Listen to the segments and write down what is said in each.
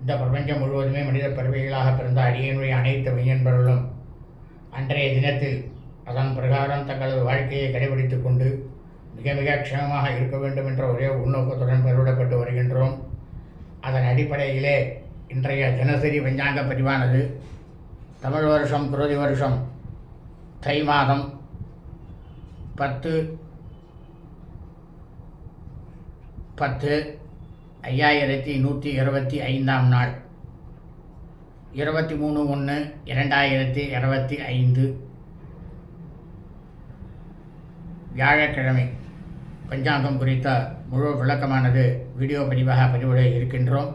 இந்த பிரபஞ்சம் முழுவதுமே மனித பறவைகளாக பிறந்த அடியனுடைய அனைத்து மெய்யன்பர்களும் அன்றைய தினத்தில் அதன் பிரகாரம் தங்களது வாழ்க்கையை கடைபிடித்துக் கொண்டு மிக மிக க்ஷமமாக இருக்க வேண்டும் என்ற ஒரே உள்நோக்கத்துடன் பெருவிடப்பட்டு வருகின்றோம். அதன் அடிப்படையிலே இன்றைய தினசரி பஞ்சாங்க பதிவானது தமிழ் வருஷம் குரோதி வருஷம் தை மாதம் பத்து பத்து ஐயாயிரத்தி நூற்றி இருபத்தி ஐந்தாம் நாள். இருபத்தி மூணு ஒன்று இரண்டாயிரத்தி இருபத்தி ஐந்து. வியாழக்கிழமை. பஞ்சாங்கம் குறித்த முழு விளக்கமானது வீடியோ பதிவாக பதிவிட இருக்கின்றோம்.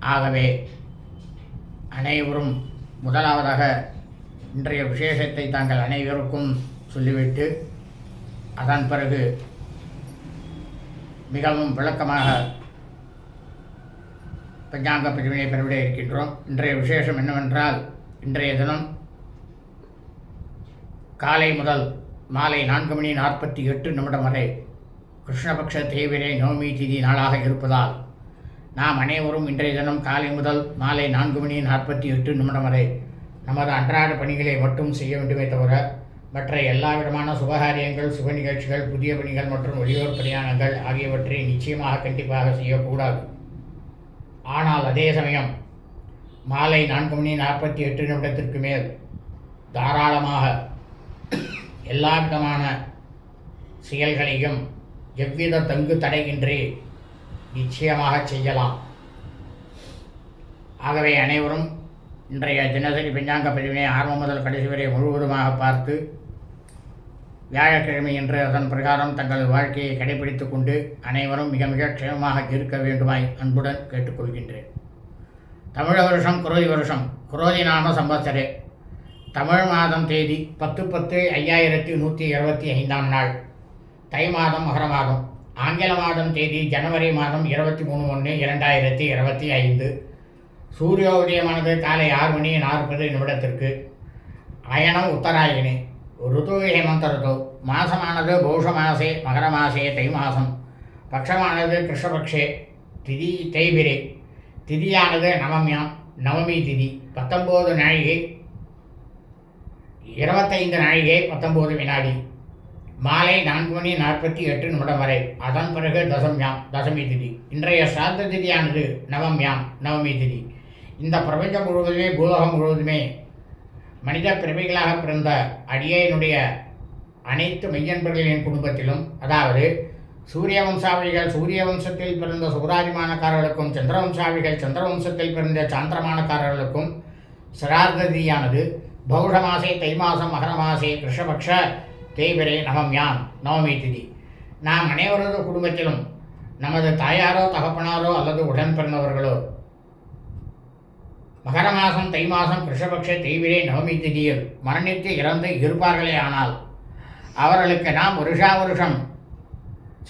ஆகவே அனைவரும் முதலாவதாக இன்றைய விசேஷத்தை தாங்கள் அனைவருக்கும் சொல்லிவிட்டு அதன் பிறகு மிகவும் விளக்கமாக பஞ்சாங்க பிரிவினை பெறவிட இருக்கின்றோம். இன்றைய விசேஷம் என்னவென்றால் இன்றைய தினம் காலை முதல் மாலை நான்கு மணி நாற்பத்தி எட்டு நிமிடம் வரை கிருஷ்ணபக்ஷ தேவிரை நவமி திதி நாளாக இருப்பதால் நாம் அனைவரும் இன்றைய தினம் காலை முதல் மாலை நான்கு மணி நாற்பத்தி எட்டு நிமிடம் வரை நமது அன்றாட பணிகளை மட்டும் செய்ய வேண்டுமே தவிர மற்ற எல்லா விதமான சுபகாரியங்கள் சுப நிகழ்ச்சிகள் புதிய பணிகள் மற்றும் வெளியூர் பிரயாணங்கள் ஆகியவற்றை நிச்சயமாக கண்டிப்பாக செய்யக்கூடாது. ஆனால் அதே சமயம் மாலை நான்கு மணி நாற்பத்தி எட்டு நிமிடத்திற்கு மேல் தாராளமாக எல்லா விதமான செயல்களையும் எவ்வித தங்கு தடையின்றி நிச்சயமாக செய்யலாம். ஆகவே அனைவரும் இன்றைய தினசரி பஞ்சாங்க பதிவினை ஆரம்பம் முதல் கடைசி வரை முழுவதுமாக பார்த்து வியாழக்கிழமை என்று அதன் பிரகாரம் தங்கள் வாழ்க்கையை கடைபிடித்து கொண்டு அனைவரும் மிக மிக க்ஷேமமாக இருக்க வேண்டுமாய் அன்புடன் கேட்டுக்கொள்கின்றேன். தமிழ வருஷம் குரோதி வருஷம். குரோதி நாம சம்பத்சரே தமிழ் மாதம் தேதி பத்து பத்து ஐயாயிரத்தி நூற்றி இருபத்தி ஐந்தாம் நாள். தை மாதம் மகர மாதம். ஆங்கில மாதம் தேதி ஜனவரி மாதம் இருபத்தி மூணு ஒன்று இரண்டாயிரத்தி இருபத்தி ஐந்து. சூரிய உதயமானது காலை ஆறு மணி நாற்பது நிமிடத்திற்கு. அயனம் உத்தராயணி. ருது ஹேமந்த ருது மாசமானது பௌஷ மாசே மகர மாசே தை மாதம் பட்சமானது கிருஷ்ணபக்ஷே திதி தைபிரே திதியானது நவமியம் நவமி திதி பத்தொம்போது நாழிகை இருபத்தைந்து நாழிகை பத்தொம்போது வினாடி மாலை நான்கு மணி நாற்பத்தி எட்டு நிமிடம் வரை அதன் பிறகு தசம்யாம் தசமி திதி இன்றைய சாந்த திதியானது நவம்யாம் நவமி திதி இந்த பிரபஞ்சம் முழுவதுமே பூலோகம் முழுவதுமே மனித பிறவிகளாக பிறந்த அடியனுடைய அனைத்து மெய்யன்பர்களின் குடும்பத்திலும் அதாவது சூரிய வம்சாவிகள் சூரிய வம்சத்தில் பிறந்த சூராதிமானக்காரர்களுக்கும் சந்திரவம்சாவிகள் சந்திரவம்சத்தில் பிறந்த சாந்திரமானக்காரர்களுக்கும் சிரார்த்ததியானது. பௌஷ மாசே தை மாசம் மகர மாசே கிருஷ்ணபக்ஷ தேய்பிரே நவம்யாம் நவமி திதி. நாம் அனைவரது குடும்பத்திலும் நமது தாயாரோ தகப்பனாரோ அல்லது உடன் பிறந்தவர்களோ மகர மாதம் தை மாதம் கிருஷ்ணபக்ஷ தெய்விலே நவமி திதியில் மரணித்து இறந்து இருப்பார்களே ஆனால் அவர்களுக்கு நாம் வருஷா வருஷம்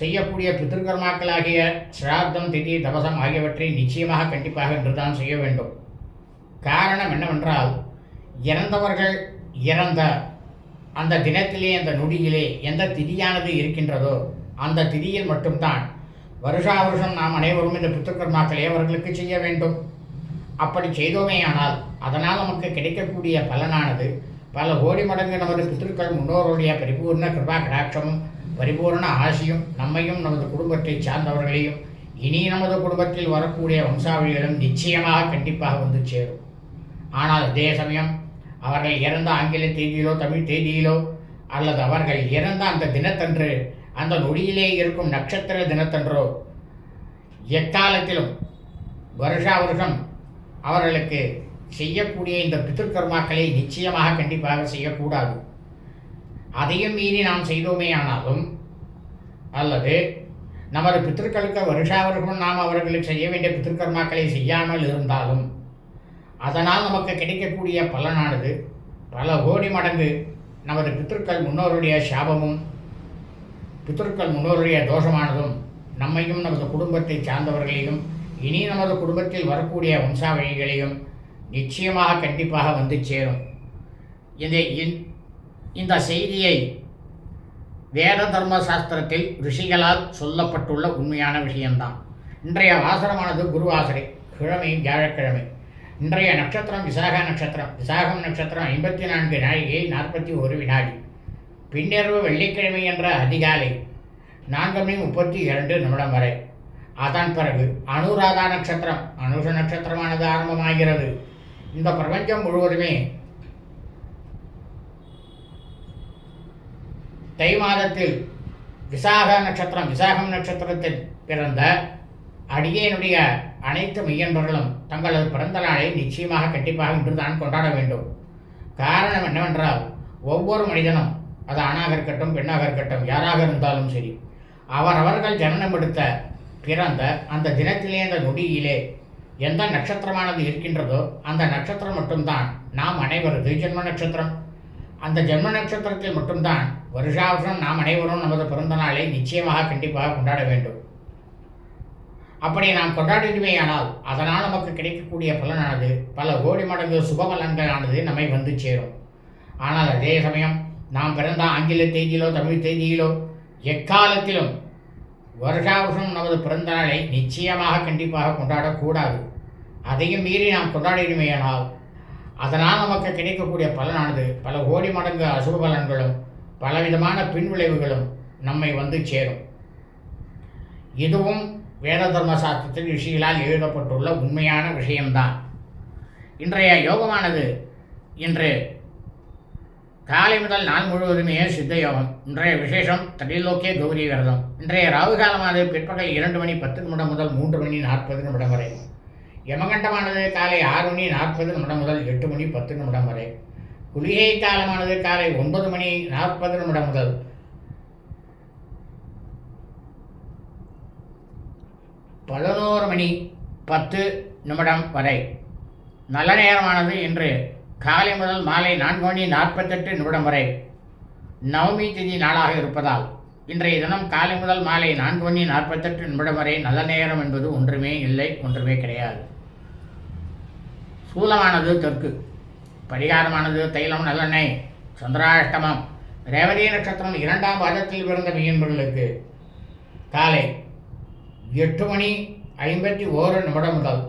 செய்யக்கூடிய பித்திருக்கர்மாக்களாகிய சிராத்தம் திதி தவசம் ஆகியவற்றை நிச்சயமாக கண்டிப்பாக என்றுதான் செய்ய வேண்டும். காரணம் என்னவென்றால் இறந்தவர்கள் இறந்த அந்த தினத்திலே அந்த நொடியிலே எந்த திதியானது இருக்கின்றதோ அந்த திதியில் மட்டும்தான் வருஷா வருஷம் நாம் அனைவரும் இந்த பித்திருக்கர்மாக்களை அவர்களுக்கு செய்ய வேண்டும். அப்படி செய்தோமேயானால் அதனால் நமக்கு கிடைக்கக்கூடிய பலனானது பல கோடி மடங்கு நமது பித்திருக்கள் முன்னோருடைய பரிபூர்ண கிருபா கடாட்சமும் பரிபூர்ண ஆசியும் நம்மையும் நமது குடும்பத்தை சார்ந்தவர்களையும் இனி நமது குடும்பத்தில் வரக்கூடிய வம்சாவளிகளும் நிச்சயமாக கண்டிப்பாக வந்து சேரும். ஆனால் அதே சமயம் அவர்கள் இறந்த ஆங்கில தேதியிலோ தமிழ் தேதியிலோ அல்லது அவர்கள் இறந்த அந்த தினத்தன்று அந்த நொடியிலே இருக்கும் நட்சத்திர தினத்தன்றோ எக்காலத்திலும் வருஷா வருஷம் அவர்களுக்கு செய்யக்கூடிய இந்த பித்திருக்கர்மாக்களை நிச்சயமாக கண்டிப்பாக செய்யக்கூடாது. அதையும் மீறி நாம் செய்தோமே ஆனாலும் அல்லது நமது பித்திருக்களுக்கு வருஷாவர்களும் நாம் அவர்களுக்கு செய்ய வேண்டிய பித்திருக்கர்மாக்களை செய்யாமல் இருந்தாலும் அதனால் நமக்கு கிடைக்கக்கூடிய பலனானது பல கோடி மடங்கு நமது பித்திருக்கள் முன்னோருடைய சாபமும் பித்திருக்கள் முன்னோருடைய தோஷமானதும் நம்மையும் நமது குடும்பத்தை சார்ந்தவர்களையும் இனி நமது குடும்பத்தில் வரக்கூடிய வம்சாவழிகளையும் நிச்சயமாக கண்டிப்பாக வந்து சேரும். இந்த இந்- இந்த செய்தியை வேத தர்ம சாஸ்திரத்தில் ரிஷிகளால் சொல்லப்பட்டுள்ள உண்மையான விஷயம்தான். இன்றைய வாசனமானது ஆசரை கிழமை வியாழக்கிழமை. இன்றைய நட்சத்திரம் விசாக நட்சத்திரம். விசாகம் நட்சத்திரம் ஐம்பத்தி நான்கு நாழிகை நாற்பத்தி ஒரு வினாடி. பின்னிரவு வெள்ளிக்கிழமை என்ற அதிகாலை நான்கு மணி முப்பத்தி இரண்டு நிமிடம் வரை. அதன் பிறகு. அனுராதா நட்சத்திரம். அனுஷ நட்சத்திரமானது ஆரம்பமாகிறது. இந்த பிரபஞ்சம் முழுவதுமே தை மாதத்தில் விசாக நட்சத்திரம் விசாகம் நட்சத்திரத்தில் பிறந்த அடியேனுடைய அனைத்து மையன்பர்களும் தங்களது பிறந்த நாளை நிச்சயமாக கண்டிப்பாக இன்றுதான் கொண்டாட வேண்டும். காரணம் என்னவென்றால் ஒவ்வொரு மனிதனும் அது ஆணாக இருக்கட்டும் பெண்ணாக இருக்கட்டும் யாராக இருந்தாலும் சரி அவரவர்கள் ஜனனம் எடுத்த பிறந்த அந்த தினத்திலே அந்த நொடியிலே எந்த நட்சத்திரமானது இருக்கின்றதோ அந்த நட்சத்திரம் மட்டும்தான். நாம் அனைவரது ஜென்ம நட்சத்திரம். அந்த ஜென்ம நட்சத்திரத்தில் மட்டும்தான் வருஷா வருஷம் நாம் அனைவரும் நமது பிறந்த நாளை நிச்சயமாக கண்டிப்பாக கொண்டாட வேண்டும். அப்படி நாம் கொண்டாடிடுமேயானால் அதனால் நமக்கு கிடைக்கக்கூடிய பலனானது பல கோடி மடங்கு சுப பலன்களானது நம்மை வந்து சேரும். ஆனால் அதே சமயம் நாம் பிறந்த ஆங்கில தேதியிலோ தமிழ் தேதியிலோ எக்காலத்திலும் வருஷா வருஷம் நமது பிறந்த நாளை நிச்சயமாக கண்டிப்பாக கொண்டாடக்கூடாது. அதையும் மீறி நாம் கொண்டாடிடுமேயானால் அதனால் நமக்கு கிடைக்கக்கூடிய பலனானது பல கோடி மடங்கு அசுப பலன்களும் பலவிதமான பின்விளைவுகளும் நம்மை வந்து சேரும். இதுவும் வேத தர்ம சாஸ்திரத்தில் ரிஷிகளால் எழுதப்பட்டுள்ள உண்மையான விஷயம்தான். இன்றைய யோகமானது இன்று காலை முதல் நாள் முழுவதுமே சித்த யோகம் இன்றைய விசேஷம் தடிலோக்கே கௌரி விரதம். இன்றைய ராகு காலமானது பிற்பகல் இரண்டு மணி பத்து நிமிடம் முதல் மூன்று மணி நாற்பது நிமிடம் வரை. யமகண்டமானது காலை ஆறு மணி நாற்பது நிமிடம் முதல் எட்டு மணி பத்து நிமிடம் வரை. குளிகை காலமானது காலை ஒன்பது மணி நாற்பது நிமிடம் முதல். பதினோரு மணி பத்து நிமிடம் வரை. நல்ல நேரமானது இன்று காலை முதல் மாலை நான்கு மணி நாற்பத்தெட்டு நிமிடம் வரை நவமி திதி நாளாக இருப்பதால் இன்றைய தினம் காலை முதல் மாலை நான்கு மணி நாற்பத்தெட்டு நிமிடம் வரை நல்ல நேரம் என்பது ஒன்றுமே இல்லை ஒன்றுமே கிடையாது. சூலமானது தெற்கு பரிகாரமானது தைலம் நல்லெண்ணெய் சந்திராஷ்டமம் ரேவதி நட்சத்திரம் இரண்டாம் பாதத்தில் பிறந்த மீன்பர்களுக்கு காலை எட்டு மணி ஐம்பத்தி ஓரு நிமிடம் முதல்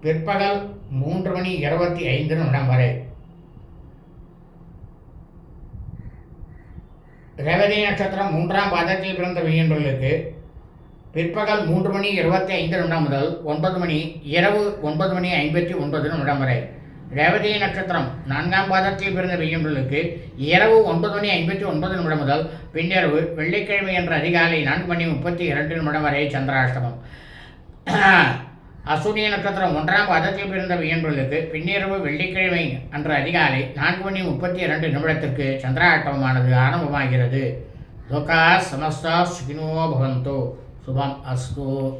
பிற்பகல் மூன்று மணி இருபத்தி ஐந்து நிமிடம் வரை ரேவதி நட்சத்திரம் மூன்றாம் பாதத்தில் பிறந்த மீன்பர்களுக்கு பிற்பகல் மூன்று மணி இருபத்தி ஐந்து நிமிடம் முதல் ஒன்பது மணி இரவு ஒன்பது மணி ஐம்பத்தி ஒன்பது நிமிடம் வரை. ரேவதி நட்சத்திரம் நான்காம் பாதத்தில் பிறந்த வெய்யம்பலுக்கு இரவு ஒன்பது மணி ஐம்பத்தி ஒன்பது நிமிடம் முதல் பின்னிரவு வெள்ளிக்கிழமை என்ற அதிகாலை நான்கு மணி முப்பத்தி இரண்டு நிமிடம் வரை சந்திராஷ்டமம். அசுனி நட்சத்திரம் ஒன்றாம் பாதத்தில் பிறந்த வியன்பர்களுக்கு பின்னிரவு வெள்ளிக்கிழமை அன்று அதிகாலை நான்கு மணி முப்பத்தி இரண்டு நிமிடத்திற்கு சந்திராட்டமானது ஆரம்பமாகிறது. லோகா சமஸ்தா சுகினோ பவந்தோ. சுபம் அஸ்து.